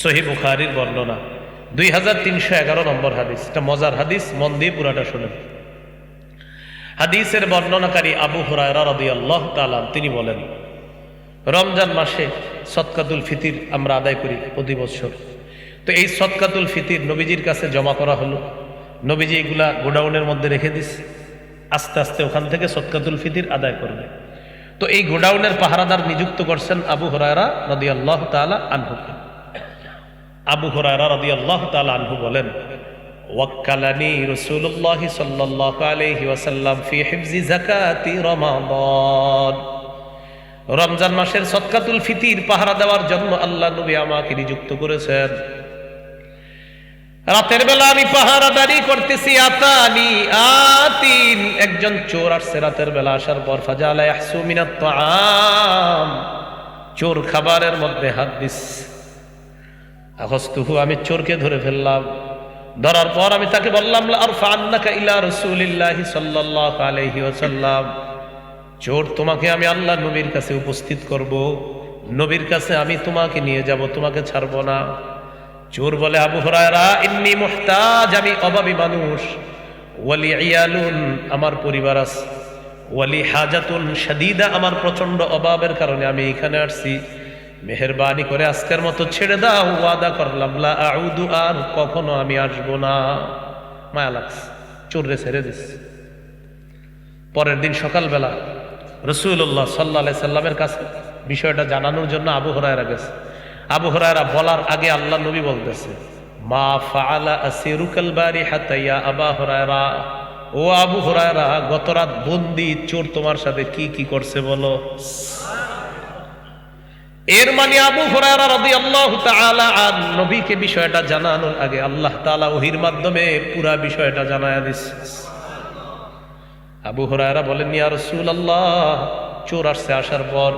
সহি বুখারির বর্ণনা। দুই হাজার তিনশো এগারো নম্বর হাদিস। এটা মজার হাদিস, মন দিয়ে পুরাটা শুনেন। হাদিসের বর্ণনাকারী আবু হুরায়রা রাদিয়াল্লাহু তাআলা তিনি বলেন, রমজান মাসে সৎকাতুল ফিতির আমরা আদায় করি প্রতি বছর। তো এই সৎকাতুল ফিতির নবীজির কাছে জমা করা হলো। নবীজি এগুলা গোডাউনের মধ্যে রেখে দিস, আস্তে আস্তে ওখান থেকে সৎকাতুল ফিতির আদায় করবে। তো এই গোডাউনের পাহারাদার নিযুক্ত করছেন আবু হরায়রা রদি আল্লাহ তালা আনহুকে আবু হরায়রা রদি আল্লাহ আনহু বলেন, ওয়াক্কালানি রসুল্লাহ সাল্লাহ আলহি ওয়াসাল্লাম ফি হিফজি জাকাতি রমাদান। রমজান মাসের সৎকাতুল ফিতির পাহারা দেওয়ার জন্য আল্লাহ নবী আমাকে নিযুক্ত করেছেন। রাতের বেলা আমি পাহারাদারি করতেছি, আতানি আতিন। একজন চোর আসছে রাতের বেলা আসার পর, ফাজালা ইয়াহসু মিনাত চোর খাবারের মধ্যে হাত দিস। আহস্তুহু, আমি চোরকে ধরে ফেললাম। ধরার পর আমি তাকে বললাম, লা আরফা আন্নাকা ইলা রাসূলিল্লাহি সাল্লাল্লাহু আলাইহি ওয়াসাল্লাম। চোর তোমাকে আমি আল্লাহ নবীর কাছে উপস্থিত করব। নবীর কাছে আমি তোমাকে নিয়ে যাব, তোমাকে ছাড়বো না। চোর বলে, আবু হরায়রা, ইন্নি মুহতাজ, আমি অভাবী মানুষ। ওয়ালি ইয়ালুন, আমার পরিবার আছে। ওয়ালি হাজাতুন শাদিদা, আমার প্রচণ্ড অভাবের কারণে আমি এখানে আসছি। মেহরবানি করে আজকের মতো ছেড়ে দাও, ওয়াদা করলাম। লা আউদু আর কখনো আমি আসব না। মায়া লাগছে, চোররে ছেড়ে দিস পরের দিন সকালবেলা রসুল্লাহ সাল্লা সাল্লামের কাছে বিষয়টা জানানোর জন্য আবু হরায়রা গেছে। আবু হরায়রা বলার আগে আল্লাহ নবী বলতেছে, মা ফাআলা আসিরুকাল বারি হাতাইয়া আবা হরায়রা? ও আবু হরায়রা গত রাত বন্দি চোর তোমার সাথে কি কি করছে বলো? এর মানে আবু নবীকে বিষয়টা জানানোর আগে আল্লাহ তাআলা ওহির মাধ্যমে পুরা বিষয়টা জানায়া দিচ্ছে আবু হরায়রা বলেন চোর আসছে আসার পর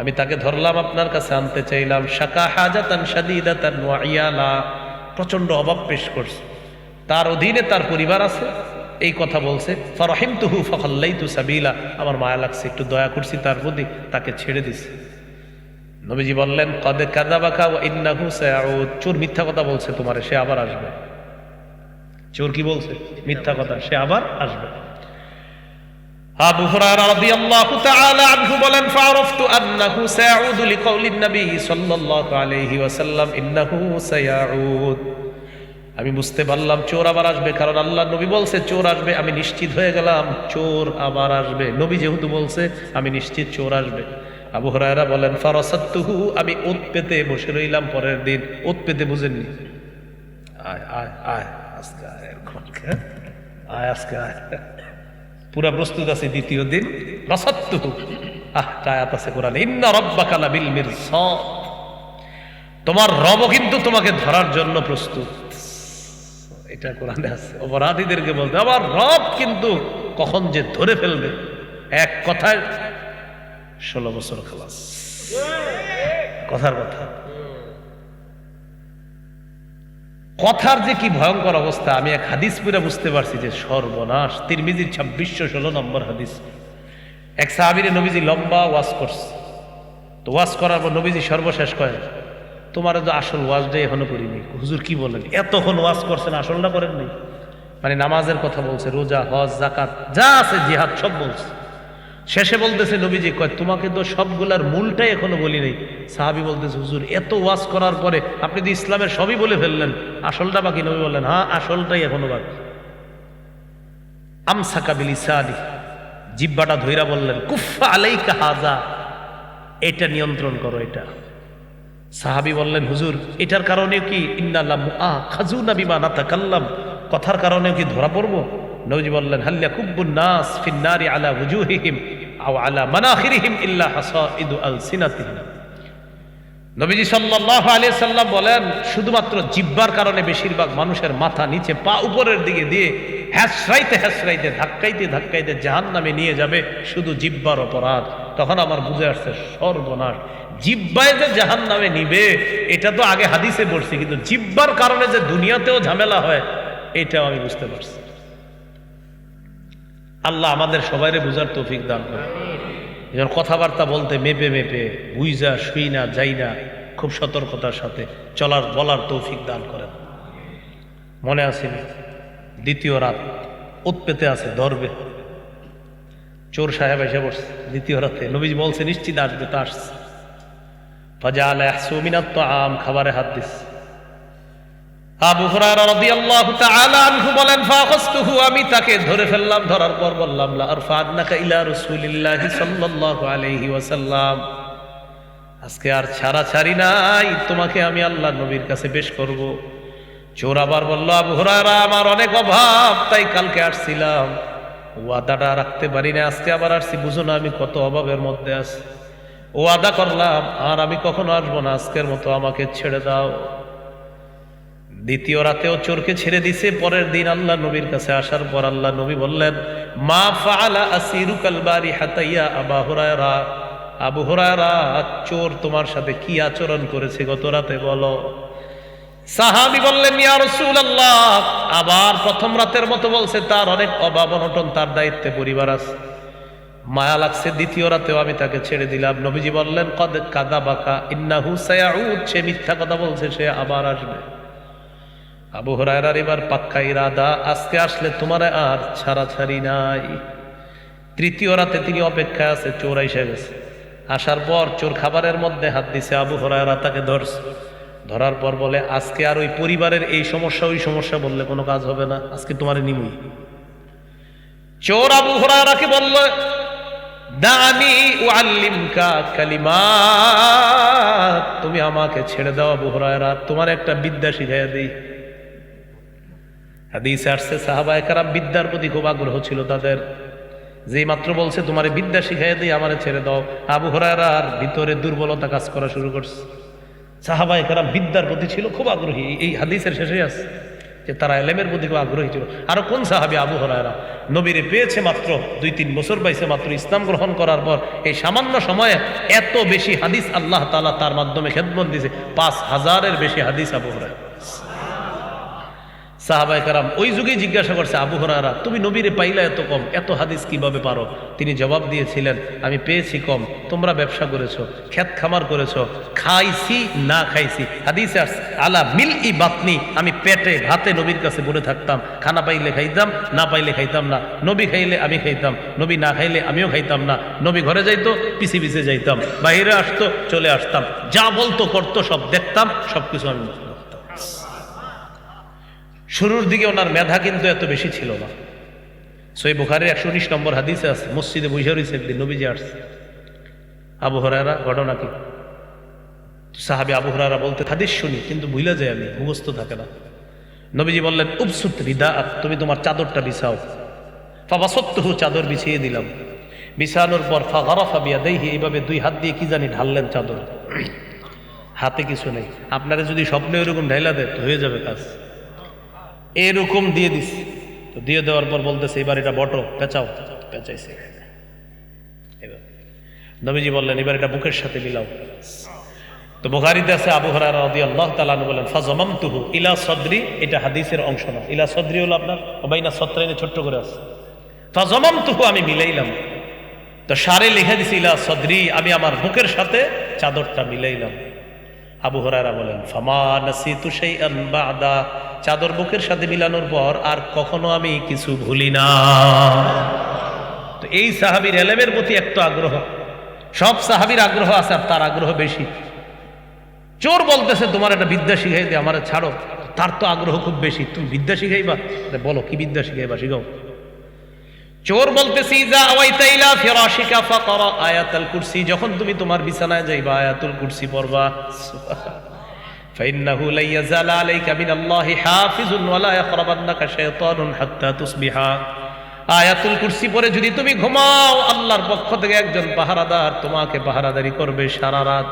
আমি তাকে ধরলাম, আপনার কাছে আনতে চাইলাম। শাকা হাজাতান শাদিদাতান প্রচণ্ড অভাব পেশ করছে। তার অধীনে তার পরিবার আছে, এই কথা বলছে ফরহিম তুহু ফখল্লাইতু সাবিলা। আমার মায়া লাগছে, একটু দয়া করছি, তার প্রতি তাকে ছেড়ে দিছে। নবীজি বললেন, কদে কাদাবাকা ও ইন্নাহু চোর মিথ্যা কথা বলছে তোমারে, সে আবার আসবে। চোর কি বলছে? মিথ্যা কথা, সে আবার আসবে। বলেন আমি বুঝতে পারলাম, চোর আবার আসবে, কারণ আল্লাহ নবী বলছে, চোর আসবে, আমি নিশ্চিত হয়ে গেলাম, চোর আবার আসবে। নবী যেহেতু বলছে, আমি নিশ্চিত চোর আসবে। আবু হরায়রা বলেন ফারাসাত্তুহু আমি ওত পেতে বসে রইলাম পরের দিন। ওত পেতে বুঝেননি। আয় আয় আয়, আজকে আয় হ্যাঁ? আয়, আজকে আয়। পুরা প্রস্তুত আছে দ্বিতীয় দিন। রাসাত্তুহু আহ কায়াত আছে কোরআন, ইন্না রাব্বাকা লাবিল মিরসাদ। তোমার রব কিন্তু তোমাকে ধরার জন্য প্রস্তুত। এটা কোরআনে আছে। অপরাধীদেরকে বলতে, আমার রব কিন্তু কখন যে ধরে ফেলবে? এক কথায় ষোলো বছর খালাস কথার কথা। কথার যে কি ভয়ঙ্কর অবস্থা, আমি এক হাদিস পুরা বুঝতে পারছি যে সর্বনাশ। তিরমিজির ছাব্বিশশো ষোলো নম্বর হাদিস। এক সাহাবিরে নবীজি লম্বা ওয়াজ করছে। তো ওয়াজ করার পর নবীজি সর্বশেষ কয়েন তোমার তো আসল ওয়াজটাই এখনও করিনি হুজুর কি বলেন? এতক্ষণ ওয়াজ করছেন, আসলটা করেননি। মানে নামাজের কথা বলছে, রোজা, হজ জাকাত যা আছে জিহাদ সব বলছে। শেষে বলতেছে নবীজি, কয়, তোমাকে তো সবগুলার মূলটাই এখনও বলি নাই। সাহাবি বলতেছে, হুজুর, এত ওয়াজ করার পরে আপনি তো ইসলামের সবই বলে ফেললেন। আসলটা বাকি নবী বললেন হ্যাঁ আসলটাই এখনও বাকি। আমসাকা বিল ইসাদি জিব্বাটা ধইরা বললেন কুফা আলাইকা হাজা এটা নিয়ন্ত্রণ করো এটা। সাহাবি বললেন, হুজুর, এটার কারণে কি? ইন্নাল্লাহ আ খাজু না বিমা না তাকাল্লাম কথার কারণেও কি ধরা পড়ব? নবজি বললেন হাল্লা কুব্বুন নাস ফিন্নারি আলা হুজুহিহিম। নবীজি সাল্লাল্লাহু আলাইহি সাল্লাম বলেন, শুধুমাত্র জিব্বার কারণে বেশিরভাগ মানুষের মাথা নিচে পা উপরের দিকে দিয়ে ধাক্কাইতে ধাক্কাইতে জাহান্নামে নিয়ে যাবে শুধু জিব্বার অপরাধ। তখন আমার বুঝে আসছে, সর্বনাশ। জিব্বায় যে জাহান্নামে নিবে, এটা তো আগে হাদিসে পড়ছি কিন্তু জিব্বার কারণে যে দুনিয়াতেও ঝামেলা হয়, এটাও আমি বুঝতে পারছি। আল্লাহ আমাদের সবাইরে বুঝার তৌফিক দান করে যেমন কথাবার্তা বলতে মেপে মেপে বুইজা শুই না যাই না খুব সতর্কতার সাথে চলার, বলার তৌফিক দান করেন। মনে আছে দ্বিতীয় রাত, উৎপেতে আছে ধরবে চোর সাহেব এসে বসছে, দ্বিতীয় রাতে। নবীজ বলছে, নিশ্চিত আসবে, তা আসছে। সুমিনাত তো আম খাবারে হাত দিচ্ছে। আবু হুরায়রা রাদিয়াল্লাহু তাআলা আনহু বলেন ফাখাসতুহু আমি তাকে ধরে ফেললাম, ধরার পর বললাম, লা আরফানাকা ইলা রাসূলিল্লাহি সাল্লাল্লাহু আলাইহি ওয়াসাল্লাম। আজকে আর ছাড়া ছাড়ি নাই, তোমাকে আমি আল্লাহ নবীর কাছে পেশ করব। চোর আবার বলল, আবু হুরায়রা, আমার অনেক অভাব, তাই কালকে আসছিলাম। ওয়াদাটা রাখতে পারি না, আজকে আবার আসছি, বুঝো না আমি কত অভাবের মধ্যে আছি। ওয়াদা করলাম, আর আমি কখনো আসব না, আজকের মতো আমাকে ছেড়ে দাও। দ্বিতীয় রাতেও চোরকে ছেড়ে দিছে, পরের দিন আল্লাহ নবীর কাছে আসার পর আল্লাহ নবী বললেন, মা হুরায়রা? চোর তোমার সাথে কি আচরণ করেছে গত রাতে বলো? সাহাবি বললেন, ইয়া রাসূলুল্লাহ, আবার প্রথম রাতের মতো বলছে, তার অনেক অভাব অনটন, তার দায়িত্বে পরিবার আছে। মায়া লাগছে, দ্বিতীয় রাতেও আমি তাকে ছেড়ে দিলাম। নবীজি বললেন, কদ কাদা বাকা ইন্নাহু সায়াউদ, সে মিথ্যা কথা বলছে, সে আবার আসবে। আবু হরায়রার এবার পাক্কা ইরাদা। আজকে আসলে তোমার আর ছাড়া ছাড়ি নাই। তৃতীয় রাতে তিনি অপেক্ষায় আছে, চোর এসে গেছে। আসার পর চোর খাবারের মধ্যে হাত দিছে আবু হরায়রা, তাকে ধরছে। ধরার পর বলে, আজকে আর ওই পরিবারের এই সমস্যা, ওই সমস্যা বললে কোনো কাজ হবে না। আজকে তোমার নিমুই চোর আবু হরায়রাকে বলল, দানি ওয়াল্লিমকা কালিমাত। তুমি আমাকে ছেড়ে দাও আবু হরায়রা। তোমার একটা বিদ্যা শিখাইয়া দিই। হাদিসে আসছে, সাহাবায়ে কারাম বিদ্যার প্রতি খুব আগ্রহ ছিল তাদের। যেই মাত্র বলছে, তোমার বিদ্যা শিখাই দিই, আমারে ছেড়ে দাও। আবু হরায়রার ভিতরে দুর্বলতা কাজ করা শুরু করছে। সাহাবায়ে কারাম বিদ্যার প্রতি ছিল খুব আগ্রহী। এই হাদিসের শেষে আছে যে তারা এলেমের প্রতি খুব আগ্রহী ছিল। আরও কোন সাহাবি? আবু হরায়রা। নবীরে পেয়েছে মাত্র দুই তিন বছর, পাইছে মাত্র ইসলাম গ্রহণ করার পর। এই সামান্য সময়ে এত বেশি হাদিস আল্লাহ তাআলা তার মাধ্যমে খেদমত দিয়েছে। পাঁচ হাজারের বেশি হাদিস আবু হরায়রা। সাহাবাই কারাম ওই যুগেই জিজ্ঞাসা করছে, আবু হরারা তুমি নবীরে পাইলা এত কম, এত হাদিস কীভাবে পারো? তিনি জবাব দিয়েছিলেন, আমি পেয়েছি কম, তোমরা ব্যবসা করেছ খ্যাত খামার করেছ, খাইছি, না খাইছি। হাদিস আলা মিল ই বাতনি, আমি পেটে, ভাতে নবীর কাছে বলে থাকতাম, খানা পাইলে খাইতাম, না পাইলে খাইতাম না। নবী খাইলে আমি খাইতাম, নবী না খাইলে আমিও খাইতাম না। নবী ঘরে যাইতো, পিছি পিছে যাইতাম বাইরে আসতো, চলে আসতাম। যা বলতো, করতো, সব দেখতাম সব কিছু আমি শুরুর দিকে ওনার মেধা কিন্তু এত বেশি ছিল না। সই বুখারের একশো উনিশ নম্বর হাদিসে আছে, মসজিদে বুঝে রয়েছে একদিন নবীজি আসছে। আবু হরারা ঘটনা কি? সাহাবি আবু হরারা বলতে, হাদিস শুনি, কিন্তু ভুলে যাই আমি, মুখস্থ থাকে না। নবীজি বললেন উপসুত রিদা তুমি তোমার চাদরটা বিছাও। ফাবা সত্যহু চাদর বিছিয়ে দিলাম। বিছানোর পর ফা গরফা বিয়া দেহি এইভাবে দুই হাত দিয়ে কি জানি ঢাললেন চাদর। হাতে কিছু নেই। আপনারা যদি স্বপ্নে ওরকম ঢাইলা দেয়, তো হয়ে যাবে কাজ। এরকম দিয়ে দিস তো দিয়ে দেওয়ার পর বলতেছে, এবার এটা বটো, পেঁচাও। পেঁচাইছে। নবীজি বললেন, এবার এটা বুকের সাথে মিলাও। তো বুখারিতে আছে, আবু হরার রদি আল্লাহ বলেন ফাজমাম তুহু ইলা সদরি। এটা হাদিসের অংশ না। ইলা সদরি হলো আপনার বাইনা সত্রাইনে ছোট্ট করে আছে। ফাজমাম তুহু আমি মিলাইলাম। তো সারে লিখে দিছি, ইলা সদরি, আমি আমার বুকের সাথে চাদরটা মিলাইলাম। আবু হরারা বলেন, ফামা নাসিতু শাইআন বাদা। চাদর বুকের সাথে মিলানোর পর আর কখনো আমি কিছু ভুলি না। তো এই সাহাবীর এলেমের প্রতি একটা আগ্রহ, সব সাহাবীর আগ্রহ আছে আর তার আগ্রহ বেশি। চোর বলতেছে, তোমার একটা বিদ্যা শিখাই দে, আমার ছাড়ো। তার তো আগ্রহ খুব বেশি। তুমি বিদ্যা শিখাইবা? বলো, কি বিদ্যা শিখাইবা, শিখাও। চোর বলতেছি যা আওয়াইতা ইলা ফিরাশিকা ফাকরা আয়াতুল কুরসি যখন তুমি তোমার বিছানায় যাইবা আয়াতুল কুরসি পড়বা فإنه لن يزال عليك من الله حافظ ولا يقربنك شيطان حتى تصبح আয়াতুল কুরসি পরে যদি তুমি ঘুমাও আল্লাহর পক্ষ থেকে একজন পাহারাদার তোমাকে পাহারাদারি করবে সারা রাত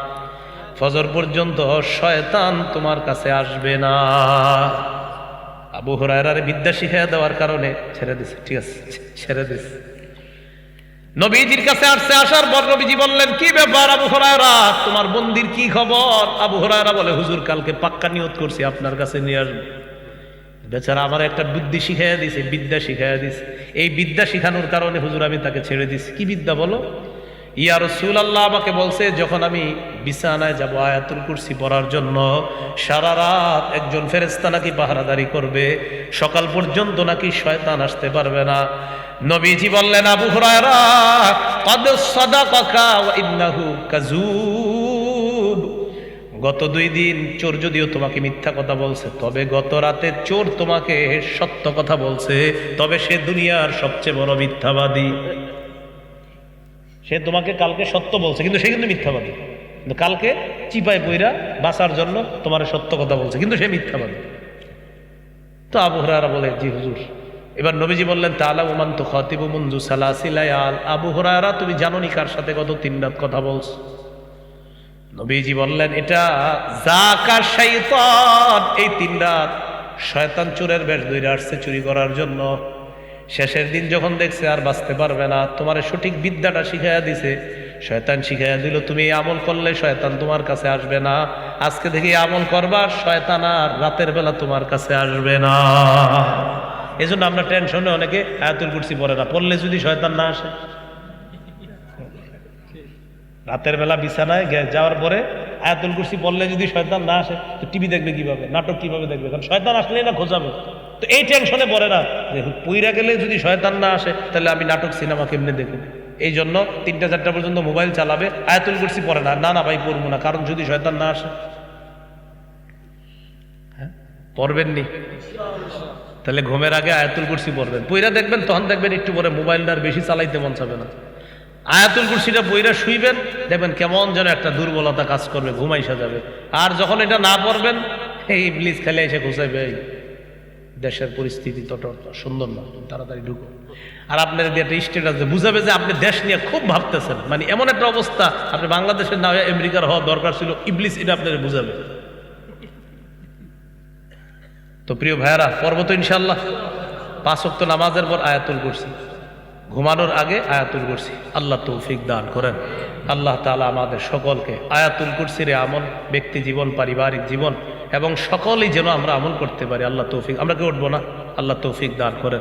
ফজর পর্যন্ত শয়তান তোমার কাছে আসবে না আবু হরায়রারে বিদ্যা শিখাইয়া দেওয়ার কারণে ছেড়ে দিছে। ঠিক আছে, ছেড়ে দিছে। নবীজির কাছে আসছে, আসার পর নবীজি বললেন, কি ব্যাপার আবু হরায়রা? তোমার বন্দির কি খবর? আবু হরায়রা বলে, হুজুর, কালকে পাক্কা নিয়ত করছি, আপনার কাছে নিয়ে আসব। বেচারা আমার একটা বুদ্ধি শিখাইয়া দিছে বিদ্যা শিখাইয়া দিছে। এই বিদ্যা শিখানোর কারণে হুজুর, আমি তাকে ছেড়ে দিছি। কি বিদ্যা বলো? ইয়া রসুল আল্লাহ আমাকে বলছে, যখন আমি বিছানায় যাব আয়াতুল কুরসি পড়ার জন্য, সারা রাত একজন ফেরেস্তা নাকি পাহারাদারি করবে, সকাল পর্যন্ত নাকি শয়তান আসতে পারবে না। নবীজি বললেন, আবু হুরায়রা গত দুই দিন চোর যদিও তোমাকে মিথ্যা কথা বলছে, তবে গত রাতে চোর তোমাকে সত্য কথা বলছে, তবে সে দুনিয়ার সবচেয়ে বড় মিথ্যাবাদী। সে তোমাকে কালকে সত্য বলছে, কিন্তু সে কিন্তু মিথ্যাবাদী। কিন্তু কালকে চিপায় বইরা বাঁচার জন্য তোমার সত্য কথা বলছে, কিন্তু সে মিথ্যাবাদী। তো আবু হরারা বলে, জি হুজুর। এবার নবীজি বললেন তালা উমান তো খতিবু মুঞ্জু সালাসিলায়াল আবু হরারা তুমি জানো নি কার সাথে কত তিন রাত কথা বলছো? নবীজি বললেন, এটা জাকা শাইতান। এই তিন রাত শয়তান চোরের বেশ ধরে আসছে চুরি করার জন্য। শেষের দিন যখন দেখছে আর বাঁচতে পারবে না, তোমার সঠিক বিদ্যাটা শিখাইয়া দিছে। শয়তান শিখাইয়া দিল, তুমি আমল করলে শয়তান তোমার কাছে আসবে না। আজকে থেকে আমল করবার শয়তান আর রাতের বেলা তোমার কাছে আসবে না। এই জন্য আমরা টেনশনে অনেকে আয়াতুল কুরসি পড়ে না, পড়লে যদি শয়তান না আসে। রাতের বেলা বিছানায় যাওয়ার পরে আয়াতুল কুরসি পড়লে যদি শয়তান না আসে, তো টিভি দেখবে কীভাবে, নাটক কীভাবে দেখবে? কারণ শয়তান আসলেই না খোঁজাবে। তো এই টেনশনে পড়ে না। যে পইরা গেলে যদি শয়তান না আসে, তাহলে আমি নাটক, সিনেমা কেমনে দেখব? এই জন্য তিনটা চারটা পর্যন্ত মোবাইল চালাবে, আয়াতুল কুরসি পড়ে না। না না ভাই, পড়ব না। কারণ যদি শয়তান না আসে হ্যাঁ? পড়বেন নি? তাহলে ঘুমের আগে আয়াতুল কুরসি পড়বেন। পইরা দেখবেন, তখন দেখবেন একটু পরে মোবাইলটা আর বেশি চালাইতে মন চাবে না। আয়াতুল কুরসিটা বইরা শুইবেন, দেখবেন কেমন যেন একটা দুর্বলতা কাজ করবে, ঘুমাইসা যাবে। আর যখন এটা না পড়বেন, এই ইবলিস খেলে এসে ঘুষাইবে দেশের পরিস্থিতি তত সুন্দর না তাড়াতাড়ি ঢুকো। আর আপনার দিয়ে একটা স্টেটাস বুঝাবে যে আপনি দেশ নিয়ে খুব ভাবতেছেন। মানে এমন একটা অবস্থা, আপনি বাংলাদেশের না হয়ে আমেরিকার হওয়া দরকার ছিল, ইবলিস এটা আপনার বুঝাবে। তো প্রিয় ভাইয়ারা পর্ব তো ইনশাল্লাহ পাঁচ ওয়াক্ত নামাজের পর আয়াতুল করছি ঘুমানোর আগে আয়াতুল কুরসি। আল্লাহ তৌফিক দান করেন। আল্লাহ তালা আমাদের সকলকে আয়াতুল কুরসির আমল, ব্যক্তি জীবন, পারিবারিক জীবন এবং সকলেই যেন আমরা আমল করতে পারি। আল্লাহ তৌফিক আমরা কেউ উঠবো না? আল্লাহ তৌফিক দান করেন।